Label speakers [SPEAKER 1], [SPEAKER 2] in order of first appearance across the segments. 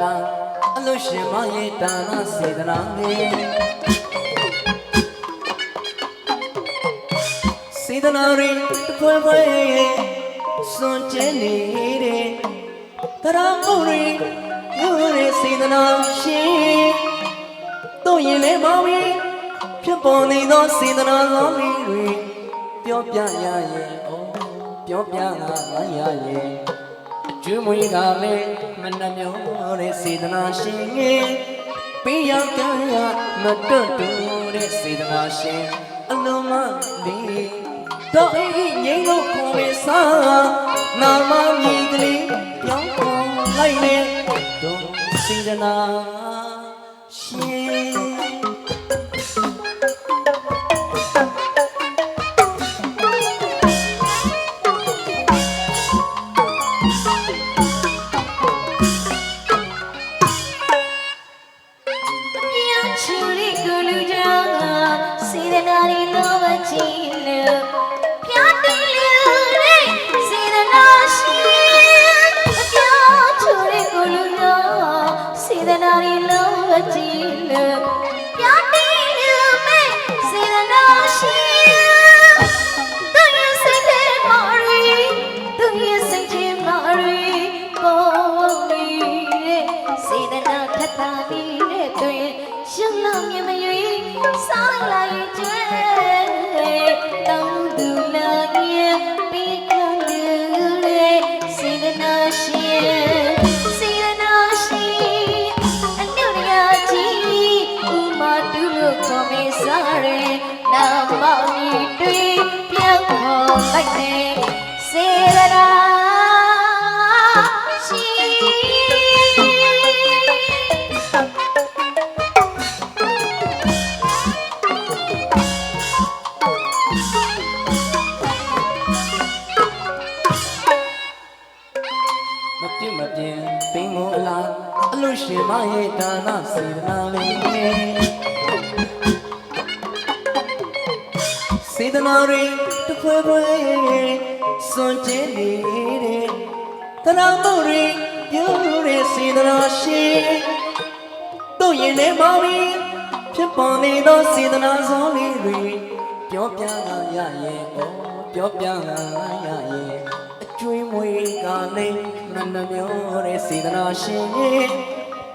[SPEAKER 1] ကအလို့ရှင်မရဲ့ဒါနစေတနာနဲ့စေတနာရင်တစ်ဖွဲဖွဲစွန့်ကျင်နေတဲ့တရားမှုတွေယူရစေတနာရှင်တို့ရင်လည်းမောင်ရင်ဖြစ်ပေါ်နေသောစေတနာကောင်းလေးတွေပြောပြရရဲ့ဩပြောပြငါရရဲ့ ကျွေးမွေးကလည်းမနှမျောတဲ့စေတနာရှင်ရဲ့ပေးရကံရမတွတ်တူတဲ့စေတနာရှင်အလုံးမလေးတော့အိမ်ငိမ့်လို့ခေါ်မေစားနာမမြည်ကလေးပြောင်းခေါ်လိုက်လေတော့စေတနာရှင်
[SPEAKER 2] မပြတ်မပြင်းပင်ကို
[SPEAKER 1] အလားအလို့ရှင်မရဲ့ဒါနစေတနာလေးစေတနာရီတစ်ဖွဲဖွဲစွန့်ကျင်နေတဲ့တရားမှုတွေပြုတဲ့စေတနာရှင်တို့ရင်ထဲမှာပြီးဖြစ်ပေါ်နေသောစေတနာစောလေးတွေပြောပြလာရရဲ့ဩပြောပြလာရရဲ့ အကျွေးမွေကလည်းမနှမျောတဲ့စေတနာရှင်ရဲ့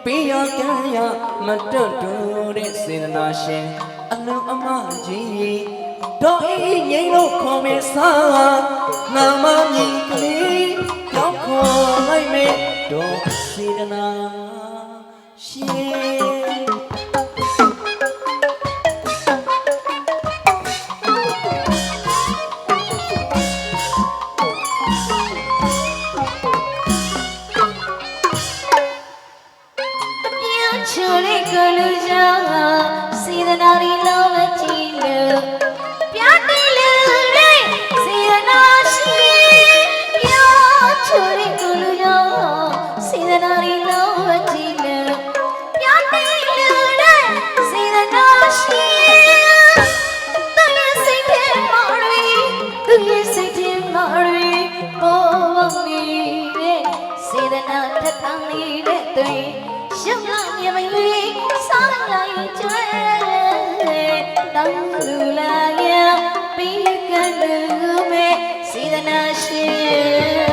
[SPEAKER 1] ပေးရကံရမတွတ်တူတဲ့စေတနာရှင်အလုံးအမကြီးတော့အေးငိမ့်လို့ခေါ်မေစားနာမမြည်ကလေးတော့ခေါ်လိုက်မေတော့စေတနာရှင်
[SPEAKER 2] လူလာရဲ့ပြီးကလူမဲ့စေတနာရှင်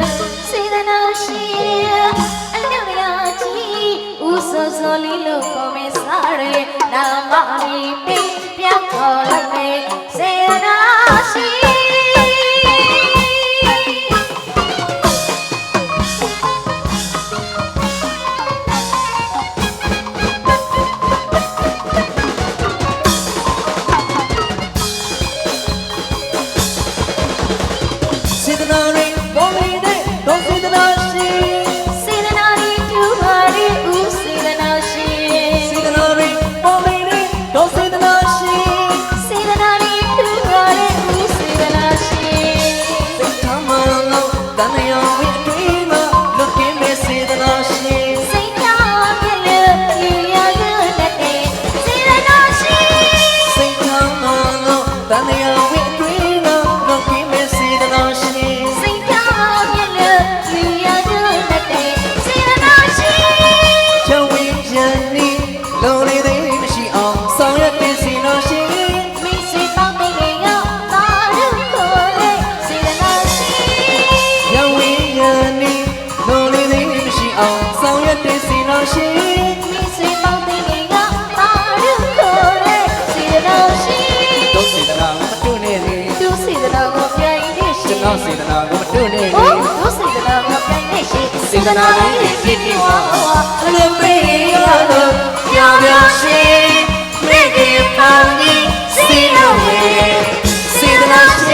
[SPEAKER 2] စေတနာရှင်အလူရာကြီးဦးစောစောလေးလို့ခေါ်မေစားရနာမမီပြီးပြောင်းခေါ်လိုက် ငေါ
[SPEAKER 1] စေတနာ
[SPEAKER 2] ကိုမတွေ့နဲ့
[SPEAKER 1] လေတို့စေတနာ
[SPEAKER 2] ကိုပြန်နေရှိစေတနာ
[SPEAKER 1] လေး
[SPEAKER 2] နဲ့
[SPEAKER 1] ဖြစ်
[SPEAKER 2] ပြီးဝါ
[SPEAKER 1] အလိုပေးရတော့ပြပြရှိမြေကြီးပေါင်းကြီးစီ
[SPEAKER 2] လို့
[SPEAKER 1] ဝေစေတနာရှိ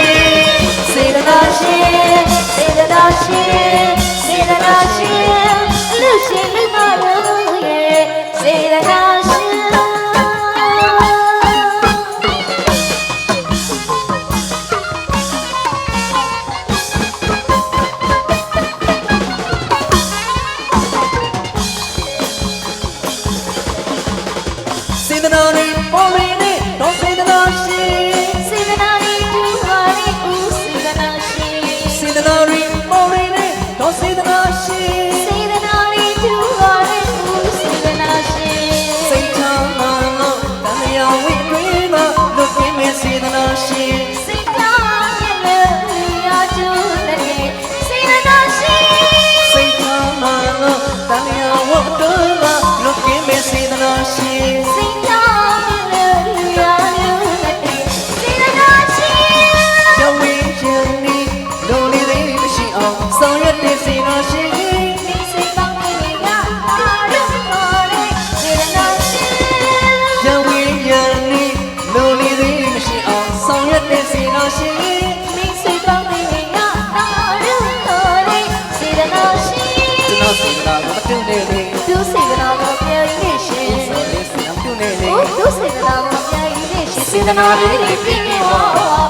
[SPEAKER 2] စေတနာ
[SPEAKER 1] လေးတွေ
[SPEAKER 2] ပြည့်
[SPEAKER 1] ဝ